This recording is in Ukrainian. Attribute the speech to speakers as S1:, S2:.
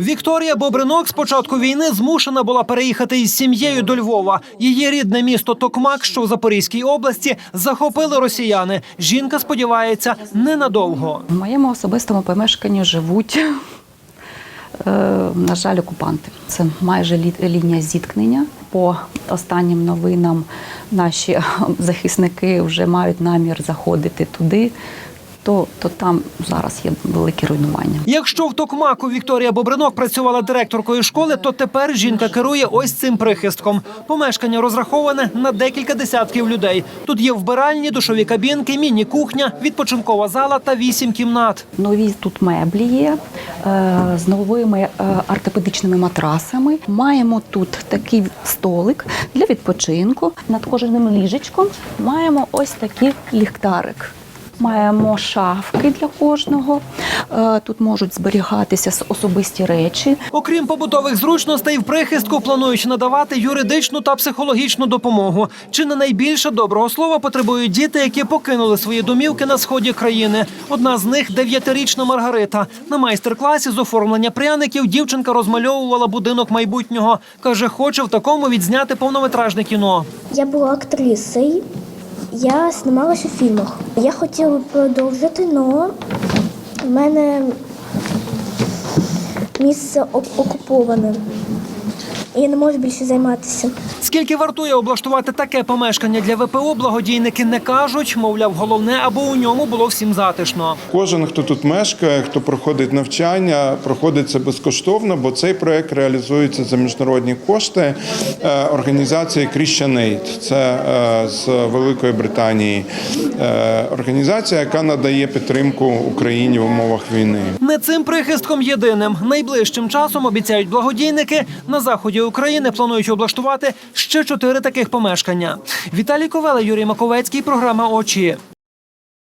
S1: Вікторія Бобринок з початку війни змушена була переїхати із сім'єю до Львова. Її рідне місто Токмак, що в Запорізькій області, захопили росіяни. Жінка сподівається ненадовго.
S2: В моєму особистому помешканні живуть, е, на жаль, окупанти. Це майже лі- лінія зіткнення. По останнім новинам наші захисники вже мають намір заходити туди, то, то там зараз є великі руйнування.
S1: Якщо в Токмаку Вікторія Бобринок працювала директоркою школи, то тепер жінка керує ось цим прихистком. Помешкання розраховане на декілька десятків людей. Тут є вбиральні, душові кабінки, міні-кухня, відпочинкова зала та вісім кімнат.
S2: Нові тут меблі є е, з новими е, ортопедичними матрасами. Маємо тут такий столик для відпочинку. Над кожним ліжечком маємо ось такий ліхтарик. Маємо шафки для кожного. Е, Тут можуть зберігатися особисті речі.
S1: Окрім побутових зручностей, в прихистку планують надавати юридичну та психологічну допомогу. Чи не найбільше доброго слова потребують діти, які покинули свої домівки на сході країни. Одна з них дев'ятирічна Маргарита. На майстер-класі з оформлення пряників дівчинка розмальовувала будинок майбутнього. каже, хоче в такому відзняти повнометражне кіно.
S3: Я була актрисою, я знімалася у фільмах. Я хотіла продовжити, але в мене місце окуповане. І я не можу більше займатися.
S1: Скільки вартує облаштувати таке помешкання для ВПО, благодійники не кажуть. Мовляв, головне, аби у ньому було всім затишно.
S4: Кожен, хто тут мешкає, хто проходить навчання, проходить це безкоштовно, бо цей проект реалізується за міжнародні кошти е, організації Christian Aid. Це е, з Великої Британії е, організація, яка надає підтримку Україні в умовах війни.
S1: Не цим прихистком єдиним. Найближчим часом обіцяють благодійники на заході України планують облаштувати ще чотири таких помешкання. Віталій Ковела, Юрій Маковецький. Програма Очі.